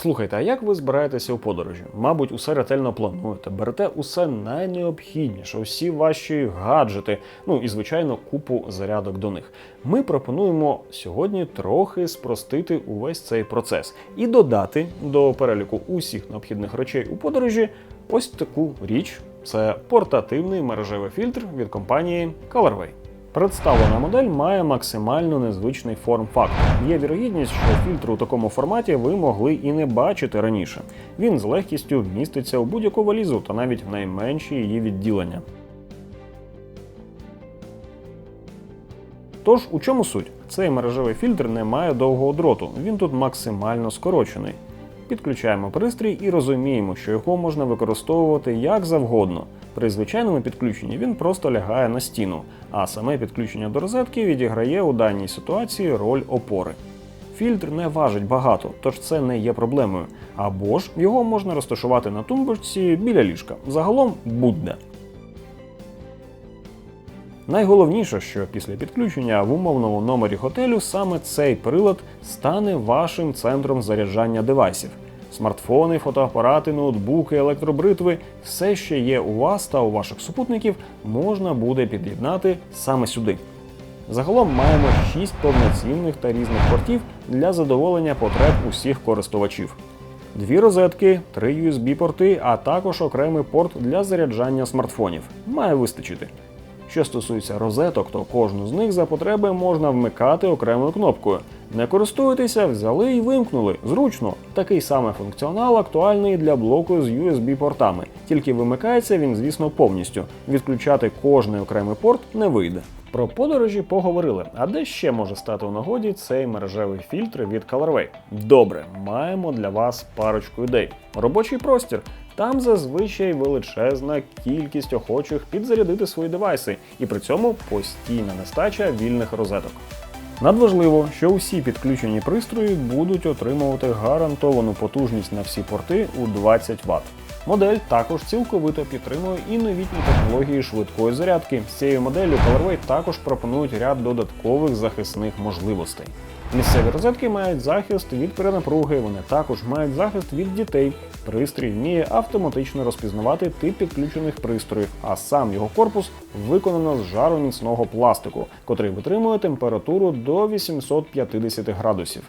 Слухайте, а як ви збираєтеся у подорожі? Мабуть, усе ретельно плануєте, берете усе найнеобхідніше, усі ваші гаджети, ну і звичайно, купу зарядок до них. Ми пропонуємо сьогодні трохи спростити увесь цей процес і додати до переліку усіх необхідних речей у подорожі ось таку річ: це портативний мережевий фільтр від компанії Colorway. Представлена модель має максимально незвичний форм-фактор. Є вірогідність, що фільтр у такому форматі ви могли і не бачити раніше. Він з легкістю вміститься у будь-яку валізу та навіть в найменші її відділення. Тож, у чому суть? Цей мережевий фільтр не має довгого дроту, він тут максимально скорочений. Підключаємо пристрій і розуміємо, що його можна використовувати як завгодно. При звичайному підключенні він просто лягає на стіну, а саме підключення до розетки відіграє у даній ситуації роль опори. Фільтр не важить багато, тож це не є проблемою. Або ж його можна розташувати на тумбочці біля ліжка. Загалом будь-де. Найголовніше, що після підключення в умовному номері готелю саме цей прилад стане вашим центром заряджання девайсів. Смартфони, фотоапарати, ноутбуки, електробритви все, що є у вас та у ваших супутників, можна буде під'єднати саме сюди. Загалом маємо 6 повноцінних та різних портів для задоволення потреб усіх користувачів. Дві розетки, три USB-порти, а також окремий порт для заряджання смартфонів. Має вистачити. Що стосується розеток, то кожну з них за потреби можна вмикати окремою кнопкою. Не користуєтеся, взяли і вимкнули. Зручно. Такий самий функціонал актуальний для блоку з USB-портами, тільки вимикається він, звісно, повністю. Відключати кожний окремий порт не вийде. Про подорожі поговорили. А де ще може стати у нагоді цей мережевий фільтр від Colorway? Добре, маємо для вас парочку ідей. Робочий простір. Там зазвичай величезна кількість охочих підзарядити свої девайси, і при цьому постійна нестача вільних розеток. Надважливо, що усі підключені пристрої будуть отримувати гарантовану потужність на всі порти у 20 Вт. Модель також цілковито підтримує і новітні технології швидкої зарядки. З цією моделлю Colorway також пропонують ряд додаткових захисних можливостей. Місцеві розетки мають захист від перенапруги, вони також мають захист від дітей. Пристрій вміє автоматично розпізнавати тип підключених пристроїв, а сам його корпус виконано з жароміцного пластику, котрий витримує температуру до 850 градусів.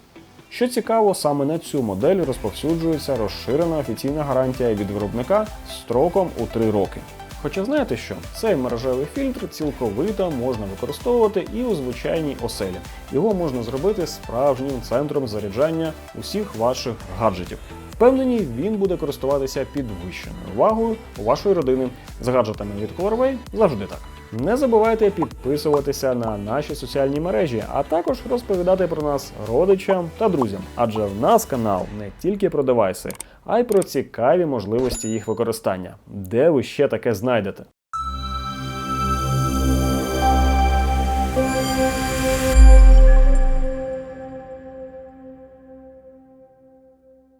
Що цікаво, саме на цю модель розповсюджується розширена офіційна гарантія від виробника строком у 3 роки. Хоча знаєте що, цей мережевий фільтр цілковито можна використовувати і у звичайній оселі. Його можна зробити справжнім центром заряджання усіх ваших гаджетів. Впевнені, він буде користуватися підвищеною увагою у вашої родини. З гаджетами від Colorway завжди так. Не забувайте підписуватися на наші соціальні мережі, а також розповідати про нас родичам та друзям. Адже в нас канал не тільки про девайси, а й про цікаві можливості їх використання. Де ви ще таке знайдете?